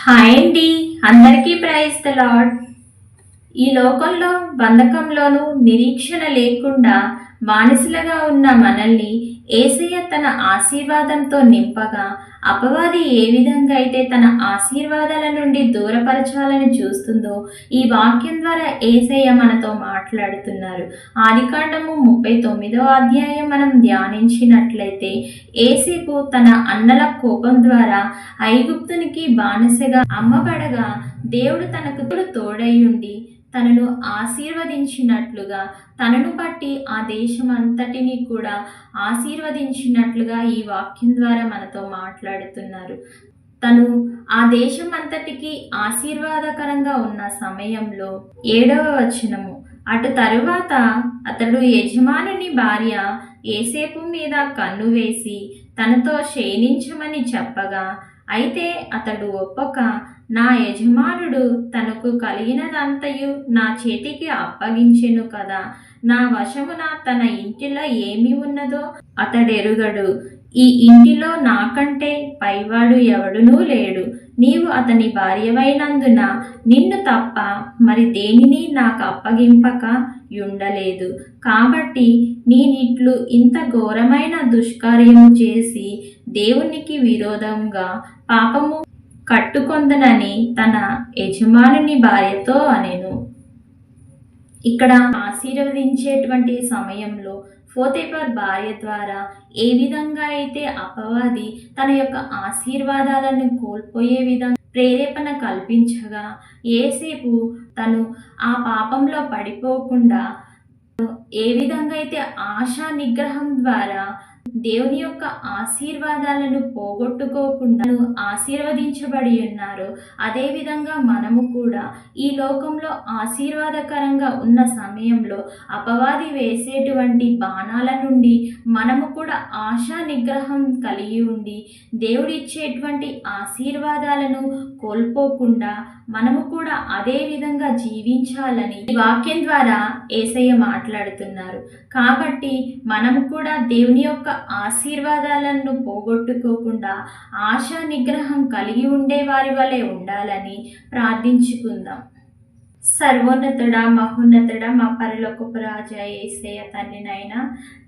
Hi అండి. అందరికీ praise the lord ఈ లోకంలో బంధకంలోనూ నిరీక్షణ లేకుండా బానిసలుగా ఉన్న మనల్ని ఏసయ్య తన ఆశీర్వాదంతో నింపగా అపవాది ఏ విధంగా అయితే తన ఆశీర్వాదాల నుండి దూరపరచాలని చూస్తుందో ఈ వాక్యం ద్వారా ఏసయ్య మనతో మాట్లాడుతున్నారు. ఆదికాండము ముప్పై తొమ్మిదో అధ్యాయం మనం ధ్యానించినట్లయితే ఏసేపు తన అన్నల కోపం ద్వారా ఐగుప్తునికి బానిసగా అమ్మబడగా దేవుడు తనకు తోడై ఉండి తనను ఆశీర్వదించినట్లుగా తనను బట్టి ఆ దేశం అంతటిని కూడా ఆశీర్వదించినట్లుగా ఈ వాక్యం ద్వారా మనతో మాట్లాడుతున్నారు. తను ఆ దేశం అంతటికి ఆశీర్వాదకరంగా ఉన్న సమయంలో ఏడవ వచనము అటు తరువాత అతడు యజమానుని భార్య ఏసేపు మీద కన్ను వేసి తనతో క్షీణించమని చెప్పగా అయితే అతడు ఒప్పక నా యజమానుడు తనకు కలిగినదంతయు నా చేతికి అప్పగించెను కదా నా వశమున తన ఇంటిలో ఏమి ఉన్నదో అతడెరుగడు. ఈ ఇంటిలో నాకంటే పైవాడు ఎవడునూ లేడు. నీవు అతని భార్యవైనందున నిన్ను తప్ప మరి దేనిని నాకు అప్పగింపక ఉండలేదు కాబట్టి నేనిట్లు ఇంత ఘోరమైన దుష్కార్యము చేసి దేవునికి విరోధంగా పాపము కట్టుకొందనని తన యజమానుని భార్యతో అనెను. ఇక్కడ ఆశీర్వదించేటువంటి సమయంలో ఫోతేపర్ భార్య ద్వారా ఏ విధంగా అయితే అపవాది తన యొక్క ఆశీర్వాదాలను కోల్పోయే విధంగా ప్రేరేపణ కల్పించగా ఏసేపు తను ఆ పాపంలో పడిపోకుండా ఏ విధంగా అయితే ఆశా నిగ్రహం ద్వారా దేవుని యొక్క ఆశీర్వాదాలను పోగొట్టుకోకుండా ఆశీర్వదించబడి ఉన్నారు. అదేవిధంగా మనము కూడా ఈ లోకంలో ఆశీర్వాదకరంగా ఉన్న సమయంలో అపవాది వేసేటువంటి బాణాల నుండి మనము కూడా ఆశా నిగ్రహం కలిగి ఉండి దేవుడిచ్చేటువంటి ఆశీర్వాదాలను కోల్పోకుండా మనము కూడా అదే విధంగా జీవించాలని ఈ వాక్యం ద్వారా ఏసయ్య మాట్లాడుతున్నారు. కాబట్టి మనము కూడా దేవుని యొక్క ఆశీర్వాదాలను పోగొట్టుకోకుండా ఆశా నిగ్రహం కలిగి ఉండే వారి వలె ఉండాలని ప్రార్థించుకుందాం. సర్వోన్నతుడా మహోన్నతుడా మా పరలోకపు రాజా ఏసయ్య తండ్రినైనా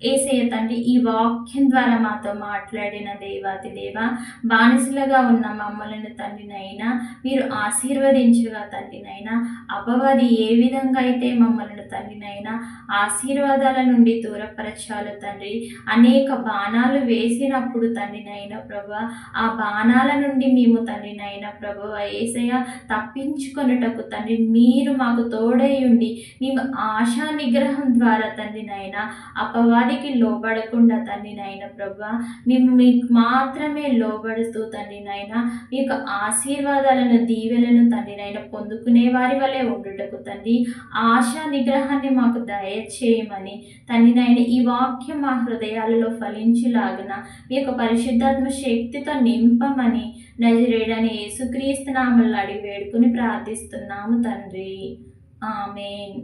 ఏసయ్య తండ్రి ఈ వాక్యం ద్వారా మాతో మాట్లాడిన దేవాతి దేవ బానిసలుగా ఉన్న మమ్మల్ని తండ్రినైనా మీరు ఆశీర్వదించగా తండ్రినైనా అపవాది ఏ విధంగా అయితే మమ్మల్ని తండ్రినైనా ఆశీర్వాదాల నుండి దూరపరచాలి తండ్రి. అనేక బాణాలు వేసినప్పుడు తండ్రినైనా ప్రభు ఆ బాణాల నుండి మేము తండ్రినైనా ప్రభు ఏసయ తప్పించుకొనుటకు తండ్రి మీరు మాకు తోడై ఉండి మేము ఆశా నిగ్రహం ద్వారా తండ్రి నాయన అపవాదికి లోబడకుండా తండ్రి నాయన ప్రభు మేము మీకు మాత్రమే లోబడుతూ తండ్రి నాయన మీ యొక్క ఆశీర్వాదాలను దీవెలను తండ్రి నాయన పొందుకునే వారి వలె ఉండుటకు తండ్రి ఆశా నిగ్రహం విగ్రహాన్ని మాకు దయచేయమని తండ్రి నాయన ఈ వాక్యం మా హృదయాలలో ఫలించులాగున మీ యొక్క పరిశుద్ధాత్మ శక్తితో నింపమని నజరేడని యేసుక్రీస్తు నామల్ని అడిగి వేడుకుని ప్రార్థిస్తున్నాము తండ్రి. ఆమెన్.